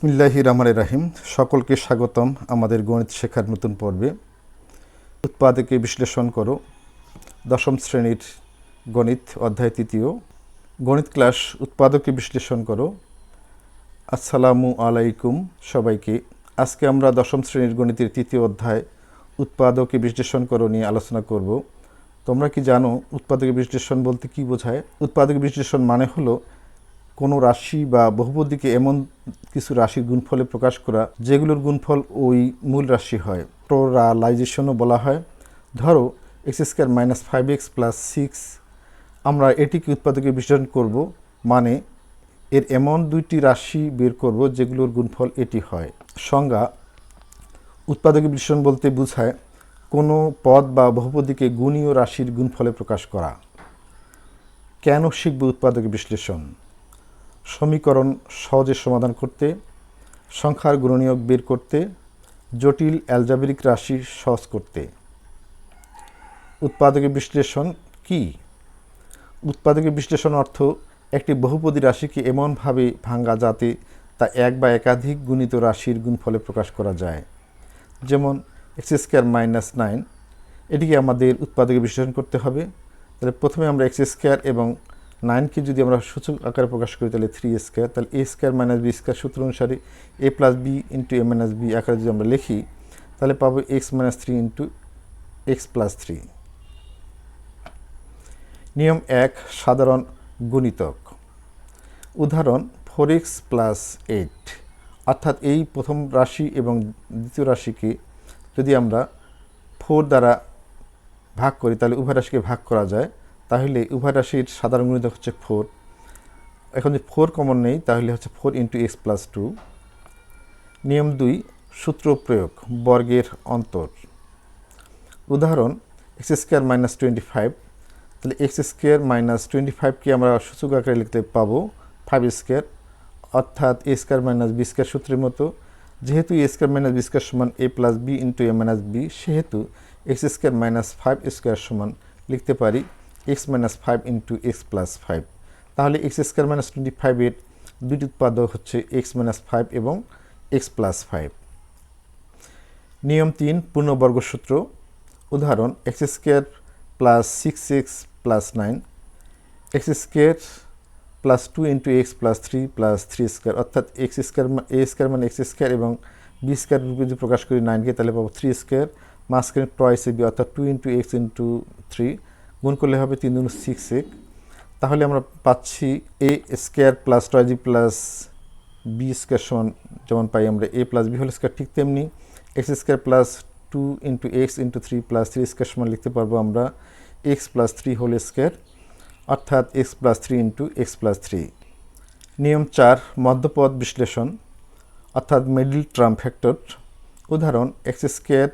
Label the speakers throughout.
Speaker 1: বিসমিল্লাহি রহমান রাহিম। সকলকে স্বাগতম আমাদের গণিত শেখার নতুন পর্বে। উৎপাদকে বিশ্লেষণ করো। দশম শ্রেণির গণিত অধ্যায় তৃতীয়। গণিত ক্লাস উৎপাদকে বিশ্লেষণ করো। আসসালামু আলাইকুম সবাইকে। আজকে আমরা দশম শ্রেণির গণিতের তৃতীয় অধ্যায় উৎপাদকে বিশ্লেষণ করো নিয়ে আলোচনা করব। তোমরা কি জানো উৎপাদকে বিশ্লেষণ বলতে কি বোঝায়? উৎপাদক বিশ্লেষণ মানে হলো কোনো রাশি বা বহুপদীকে এমন কিছু রাশির গুণফলে প্রকাশ করা, যেগুলোর গুণফল ওই মূল রাশি হয়। প্রোরালাইজেশনও বলা হয়। ধরো X square minus five X plus six আমরা এটিকে উৎপাদকে বিশ্লেষণ করব মানে এর এমন দুইটি রাশি বের করব যেগুলোর গুণফল এটি হয়। সংজ্ঞা, উৎপাদকে বিশ্লেষণ বলতে বোঝায় কোনো পদ বা বহুপদীকে গুণীয় রাশির গুণফলে প্রকাশ করা। কেন শিখব উৎপাদক বিশ্লেষণ? সমীকরণ সহজে সমাধান করতে, সংখ্যার গুণনীয়ক বের করতে, জটিল অ্যালজাবেরিক রাশি সহজ করতে। উৎপাদকের বিশ্লেষণ কি? উৎপাদকের বিশ্লেষণ অর্থ একটি বহুপদী রাশিকে এমনভাবে ভাঙ্গা যাতে তা এক বা একাধিক গুণিত রাশির গুণফলে প্রকাশ করা যায়। যেমন এক্স স্কোয়ার মাইনাস নাইন এটিকে আমাদের উৎপাদকে বিশ্লেষণ করতে হবে। তাহলে প্রথমে আমরা এক্স স্কোয়ার এবং নাইনকে যদি আমরা সূচক আকারে প্রকাশ করি, তাহলে থ্রি স্কোয়ার তাহলে A square minus B square সূত্র অনুসারে A plus B into A minus B আকারে যদি আমরা লিখি, তাহলে পাবো X minus three into X plus three নিয়ম এক, সাধারণ গুণিতক। উদাহরণ ফোর এক্স প্লাস এইট অর্থাৎ এই প্রথম রাশি এবং দ্বিতীয় রাশিকে যদি আমরা ফোর দ্বারা ভাগ করি, তাহলে উভয় রাশিকে ভাগ করা যায়। তাহলে উভয় রাশির সাধারণ গুণিতক হচ্ছে ফোর এখন যদি ফোর কমন নেই, তাহলে হচ্ছে four into X plus two নিয়ম দুই, সূত্র প্রয়োগ, বর্গের অন্তর। উদাহরণ X square minus twenty five তাহলে এক্স স্কোয়ার মাইনাস টোয়েন্টি ফাইভকে আমরা সূচক আকারে লিখতে পাবো ফাইভ স্কোয়ার অর্থাৎ A square minus B square সূত্রের মতো। যেহেতু A square minus B square সমান A plus B into A minus B সেহেতু X square minus five square সমান লিখতে পারি X minus five into X plus five তাহলে এক্স স্কোয়ার মাইনাস টোয়েন্টি ফাইভের দুটি উৎপাদক হচ্ছে এক্স মাইনাস ফাইভ এবং এক্স প্লাস ফাইভ নিয়ম তিন, পূর্ণবর্গ সূত্র। উদাহরণ X square plus six X plus nine X square plus two into X plus three plus three square অর্থাৎ এক্স স্কোয়ার এ স্কোয়ার মানে এক্স স্কোয়ার এবং বি স্কোয়ার রূপে যদি প্রকাশ করি নাইনকে তাহলে পাবো থ্রি স্কোয়ার মাঝখানে টয়েস বি অর্থাৎ two into X into three গুণ করলে হবে তিন দুন সিক্স এক। তাহলে আমরা পাচ্ছি A square plus two plus B square সমান যেমন পাই আমরা A plus B whole square ঠিক তেমনি X square plus two into X into three plus three square সমান লিখতে পারব আমরা X plus three whole square অর্থাৎ X plus three into X plus three নিয়ম চার, মধ্যপদ বিশ্লেষণ, অর্থাৎ মিডল ট্রাম ফ্যাক্টর উদাহরণ X square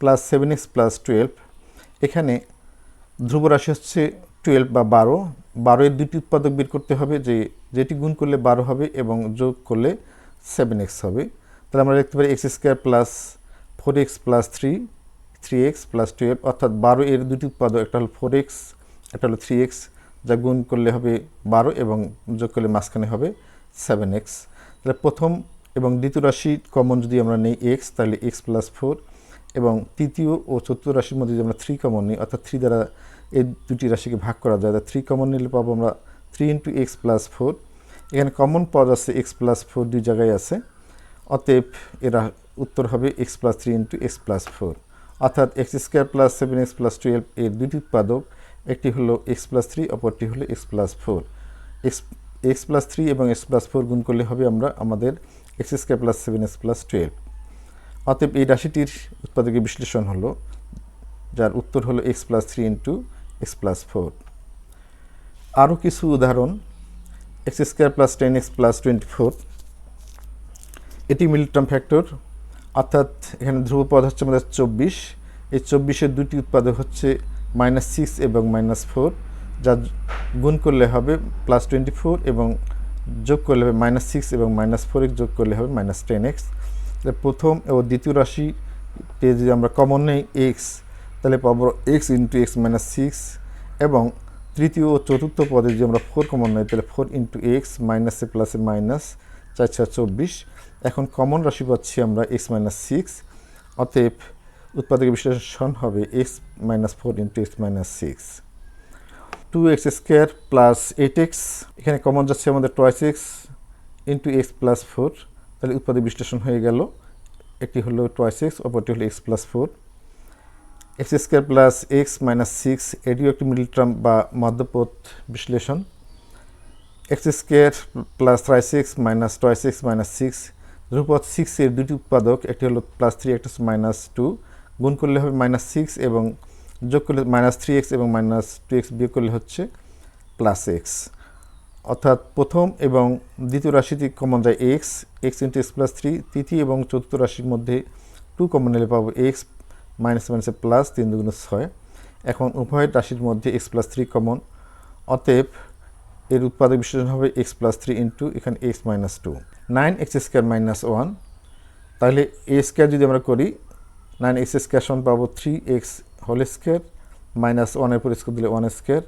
Speaker 1: plus seven X plus twelve এখানে ধ্রুব রাশি হচ্ছে টুয়েলভ বা বারো। বারো এর দুটি উৎপাদক বের করতে হবে যে, যেটি গুণ করলে বারো হবে এবং যোগ করলে সেভেন এক্স হবে। তাহলে আমরা লিখতে পারি X square plus four X plus three three X plus twelve অর্থাৎ বারো এর দুটি উৎপাদক, একটা হলো ফোর এক্স একটা হলো থ্রি এক্স যা গুণ করলে হবে বারো এবং যোগ করলে মাঝখানে হবে সেভেন এক্স তাহলে প্রথম এবং দ্বিতীয় রাশি কমন যদি আমরা নেই এক্স তাহলে এক্স প্লাস ফোর এবং তৃতীয় ও চতুর্থ রাশির মধ্যে যদি আমরা থ্রি কমন নিই অর্থাৎ থ্রি দ্বারা এই দুটি রাশিকে ভাগ করা যায় অর্থাৎ থ্রি কমন নিলে পাবো আমরা three into X plus four এখানে কমন পদ আছে এক্স প্লাস ফোর দুই জায়গায় আছে অতএব এরা উত্তর হবে X plus three into X plus four অর্থাৎ X square plus seven X plus twelve এর দুটি উৎপাদক একটি হলো এক্স প্লাস থ্রি অপরটি হলো X plus four X X plus three এবং এক্স প্লাস ফোর গুণ করলে হবে আমরা আমাদের X square plus seven X plus twelve অতএব এই রাশিটির উৎপাদকের বিশ্লেষণ হলো, যার উত্তর হলো X plus three into X plus four আরও কিছু উদাহরণ X square plus ten X plus twenty four এটি মিলিটাম ফ্যাক্টর, অর্থাৎ এখানে ধ্রুবপদ হচ্ছে আমাদের চব্বিশ। এই চব্বিশের দুটি উৎপাদক হচ্ছে মাইনাস সিক্স এবং মাইনাস ফোর যা গুণ করলে হবে প্লাস টোয়েন্টি ফোর এবং যোগ করলে হবে মাইনাস সিক্স এবং মাইনাস ফোর যোগ করলে হবে মাইনাস টেন এক্স প্রথম ও দ্বিতীয় রাশিতে যদি আমরা কমন নেই এক্স তাহলে পাবো X into X minus six এবং তৃতীয় ও চতুর্থ পদে যদি আমরা ফোর কমন নেই, তাহলে ফোর ইন্টু এক্স মাইনাসে প্লাসে মাইনাস চার চার চব্বিশ। এখন কমন রাশি পাচ্ছি আমরা এক্স মাইনাস সিক্স অতএব উৎপাদক বিশ্লেষণ হবে X minus four into X minus six two X square plus eight X এখানে কমন যাচ্ছে আমাদের twice X into X plus four তাহলে উৎপাদক বিশ্লেষণ হয়ে গেল। একটি হলো টোয়াইস এক্স অপরটি হলো X plus four X square plus X minus six এটিও একটি মিডল টার্ম বা মধ্যপথ বিশ্লেষণ। X square plus three six minus two six minus six dhrupad সিক্সের দুটি উৎপাদক, একটি হলো প্লাস থ্রি একটা মাইনাস টু গুণ করলে হবে মাইনাস সিক্স এবং যোগ করলে মাইনাস থ্রি এক্স এবং মাইনাস টু এক্স বিয়োগ করলে হচ্ছে প্লাস এক্স অর্থাৎ প্রথম এবং দ্বিতীয় রাশিটি কমন যায় X X into X plus three তৃতীয় এবং চতুর্থ রাশির মধ্যে টু কমন নিলে পাবো এক্স মাইনাস মাইনাসে প্লাস তিন দুগুণ ছয়। এখন উভয় রাশির মধ্যে এক্স প্লাস থ্রি কমন অতএব এর উৎপাদক বিশ্লেষণ হবে এক্স প্লাস থ্রি ইন্টু এখানে X minus two nine X square minus one তাহলে এ স্কোয়ার যদি আমরা করি নাইন এক্স স্কোয়ার সমান পাবো three X whole square minus ওয়ানের পর স্কোয়ার দিলে one square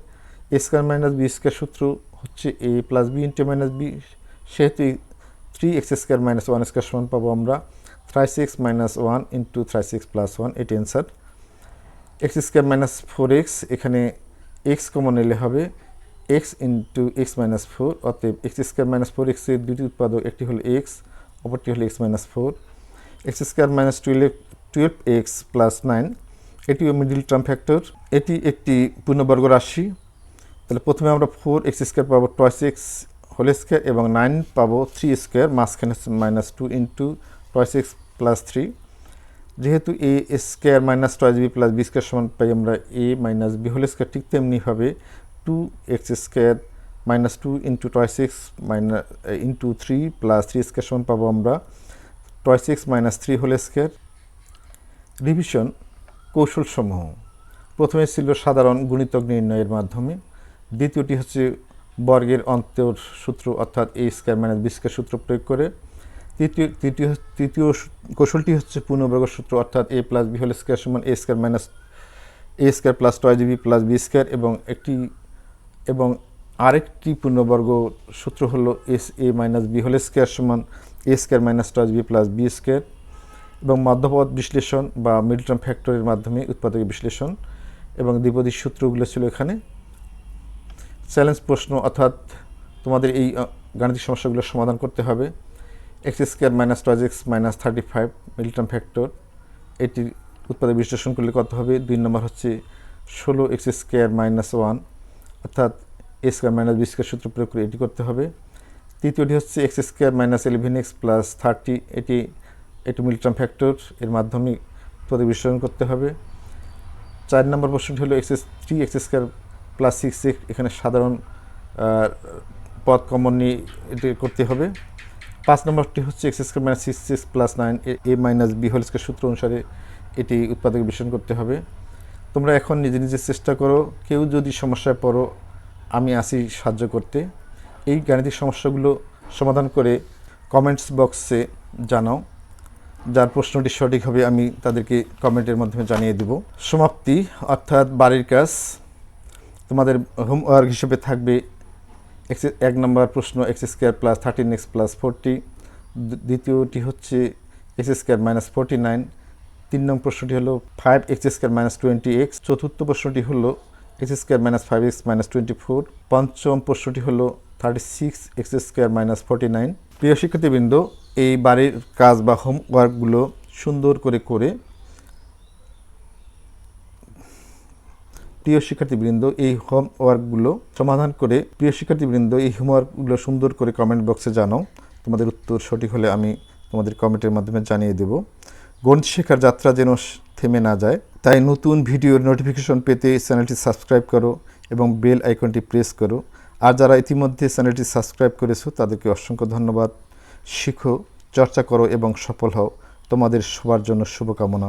Speaker 1: A square minus B square সূত্র হচ্ছে A plus B into minus B, সেহেতু three X square minus one square সমান পাবো আমরা three six minus one into three six plus one এটি answer. X square minus four X, এখানে x common নিলে হবে X into X minus four, অতএব x square minus four এক্সের দুটি উৎপাদক, একটি হলো এক্স, অপরটি হলো X minus four. X square minus twelve twelve X plus nine, এটিও মিডিল টার্ম ফ্যাক্টর। এটি একটি পূর্ণবর্গ রাশি। তাহলে প্রথমে আমরা ফোর এক্স স্কোয়ার পাবো টয়েস এক্স হোল স্কোয়ার এবং নাইন পাবো থ্রি স্কোয়ার মাঝখানে minus two into twice X plus three যেহেতু A square minus twice B plus B square সমান পাই আমরা A minus B whole square ঠিক তেমনিভাবে two X square minus two into twice X minus into three plus three square সমান পাবো আমরা twice X minus three whole square revision কৌশলসমূহ। প্রথমে ছিল সাধারণ গুণিতক নির্ণয়ের মাধ্যমে। দ্বিতীয়টি হচ্ছে বর্গের অন্তর সূত্র, অর্থাৎ A square minus B square সূত্র প্রয়োগ করে। তৃতীয় তৃতীয় তৃতীয় কৌশলটি হচ্ছে পূর্ণবর্গ সূত্র, অর্থাৎ a plus b whole square সমান a square minus a square plus two a b plus b square এবং একটি, এবং আরেকটি পূর্ণবর্গ সূত্র হলো S a minus b whole square সমান a square minus two a b plus b square এবং মধ্যপদ বিশ্লেষণ বা মিডল টার্ম ফ্যাক্টরের মাধ্যমে উৎপাদকের বিশ্লেষণ এবং দ্বিপদী সূত্রগুলো ছিল এখানে। চ্যালেঞ্জ প্রশ্ন অর্থাৎ তোমাদের এই গাণিতিক সমস্যাগুলো সমাধান করতে হবে। X square minus two x minus thirty five মিলিটাম factor এটির উৎপাদক বিশ্লেষণ করলে কত হবে? দুই নম্বর হচ্ছে ষোলো এক্স স্কোয়ার মাইনাস ওয়ান অর্থাৎ a square minus b square সূত্র প্রয়োগ করে এটি করতে হবে। তৃতীয়টি হচ্ছে x square minus eleven x plus thirty এটি এটি মিলিটাম ফ্যাক্টর এর মাধ্যমে উৎপাদক বিশ্লেষণ করতে হবে। চার নম্বর প্রশ্নটি হলো x three x square plus six এখানে সাধারণ পদ কমন নিয়ে এটি করতে হবে। পাঁচ নম্বরটি হচ্ছে x square minus six six plus nine a minus b whole square সূত্র অনুসারে এটি উৎপাদক বিশ্লেষণ করতে হবে। তোমরা এখন নিজে নিজে চেষ্টা করো, কেউ যদি সমস্যায় পড়ো, আমি আসি সাহায্য করতে। এই গাণিতিক সমস্যাগুলো সমাধান করে কমেন্টস বক্সে জানাও, যার প্রশ্নটি সঠিক হবে আমি তাদেরকে কমেন্টের মাধ্যমে জানিয়ে দেব। সমাপ্তি, অর্থাৎ বাড়ির কাজ। তোমাদের হোমওয়ার্ক হিসেবে থাকবে এক্স এক নম্বর প্রশ্ন x square plus thirteen x plus forty দ্বিতীয়টি হচ্ছে x square minus forty nine তিন নম্বর প্রশ্নটি হলো five x square minus twenty x চতুর্থ প্রশ্নটি হলো x square minus five x minus twenty four পঞ্চম প্রশ্নটি হলো thirty six x square minus forty nine প্রিয় শিক্ষার্থীবৃন্দ, এই বাড়ির কাজ বা হোমওয়ার্কগুলো সুন্দর করে করে প্রিয় শিক্ষার্থীবৃন্দ, এই হোমওয়ার্কগুলো সমাধান করে প্রিয় শিক্ষার্থীবৃন্দ, এই হোমওয়ার্কগুলো সুন্দর করে কমেন্ট বক্সে জানাও। তোমাদের উত্তর সঠিক হলে আমি তোমাদের কমেন্টের মাধ্যমে জানিয়ে দেব। গণিত শেখার যাত্রা যেন থেমে না যায়, তাই নতুন ভিডিওর নোটিফিকেশন পেতে চ্যানেলটি সাবস্ক্রাইব করো এবং বেল আইকনটি প্রেস করো। আর যারা ইতিমধ্যে চ্যানেলটি সাবস্ক্রাইব করেছ, তাদেরকে অসংখ্য ধন্যবাদ। শিখো, চর্চা করো এবং সফল হও। তোমাদের সবার জন্য শুভকামনা।